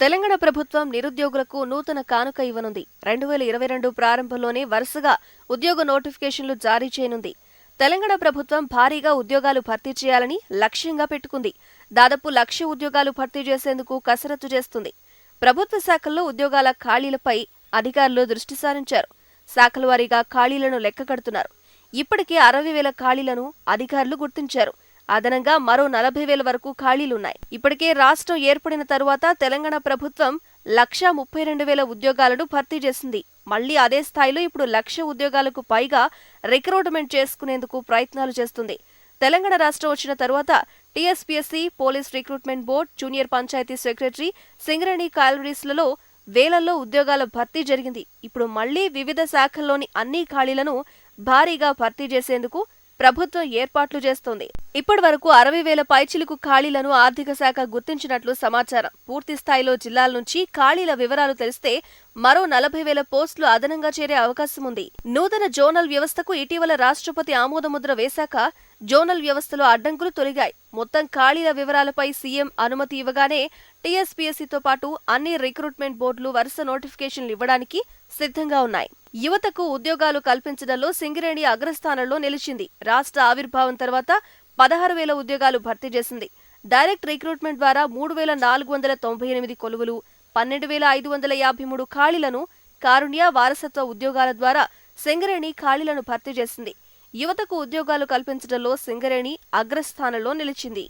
తెలంగాణ ప్రభుత్వం నిరుద్యోగులకు నూతన కానుక ఇవ్వనుంది. రెండు వేల ఇరవై రెండు ప్రారంభంలోనే వరుసగా ఉద్యోగ నోటిఫికేషన్లు జారీ చేయనుంది. తెలంగాణ ప్రభుత్వం భారీగా ఉద్యోగాలు భర్తీ చేయాలని లక్ష్యంగా పెట్టుకుంది. దాదాపు లక్ష ఉద్యోగాలు భర్తీ చేసేందుకు కసరత్తు చేస్తుంది. ప్రభుత్వ శాఖల్లో ఉద్యోగాల ఖాళీలపై అధికారులు దృష్టి సారించారు. శాఖల వారీగా ఖాళీలను లెక్క కడుతున్నారు ఇప్పటికే అరవై వేల ఖాళీలను అధికారులు గుర్తించారు. అదనంగా మరో నలభై వేల వరకు ఖాళీలున్నాయి. ఇప్పటికే రాష్ట్రం ఏర్పడిన తరువాత తెలంగాణ ప్రభుత్వం లక్షా ముప్పై రెండు వేల ఉద్యోగాలను భర్తీ చేసింది. మళ్ళీ అదే స్థాయిలో ఇప్పుడు లక్ష ఉద్యోగాలకు పైగా రిక్రూట్మెంట్ చేసుకునేందుకు ప్రయత్నాలు చేస్తుంది. తెలంగాణ రాష్ట్రం వచ్చిన తరువాత TSPSC police recruitment board junior panchayat secretary Singareni కాలరీస్లలో వేలల్లో ఉద్యోగాల భర్తీ జరిగింది. ఇప్పుడు మళ్ళీ వివిధ శాఖల్లోని అన్ని ఖాళీలను భారీగా భర్తీ చేసేందుకు ప్రభుత్వం ఏర్పాట్లు చేస్తోంది. ఇప్పటి వరకు అరవై వేల పైచిలుకు ఖాళీలను ఆర్థిక శాఖ గుర్తించినట్లు సమాచారం. పూర్తి స్థాయిలో జిల్లాల నుంచి ఖాళీల వివరాలు తెలిస్తే మరో నలభై వేల పోస్టులు అదనంగా చేరే అవకాశం ఉంది. నూతన జోనల్ వ్యవస్థకు ఇటీవల రాష్ట్రపతి ఆమోదముద్ర వేశాక జోనల్ వ్యవస్థలో అడ్డంకులు తొలగాయి. మొత్తం ఖాళీల వివరాలపై సీఎం అనుమతి ఇవ్వగానే టీఎస్పీఎస్సీతో పాటు అన్ని రిక్రూట్మెంట్ బోర్డులు వరుస నోటిఫికేషన్లు ఇవ్వడానికి సిద్ధంగా ఉన్నాయి. యువతకు ఉద్యోగాలు కల్పించడంలో సింగరేణి అగ్రస్థానంలో నిలిచింది. రాష్ట్ర ఆవిర్భావం తర్వాత పదహారు వేల ఉద్యోగాలు భర్తీ చేసింది. డైరెక్ట్ రిక్రూట్మెంట్ ద్వారా మూడు వేల నాలుగు వందల తొంభై ఎనిమిది కొలువులు పన్నెండు వేల ఐదు వందల యాభై మూడు ఖాళీలను కారుణ్య వారసత్వ ఉద్యోగాల ద్వారా సింగరేణి ఖాళీలను భర్తీ చేసింది. యువతకు ఉద్యోగాలు కల్పించడంలో సింగరేణి అగ్రస్థానంలో నిలిచింది.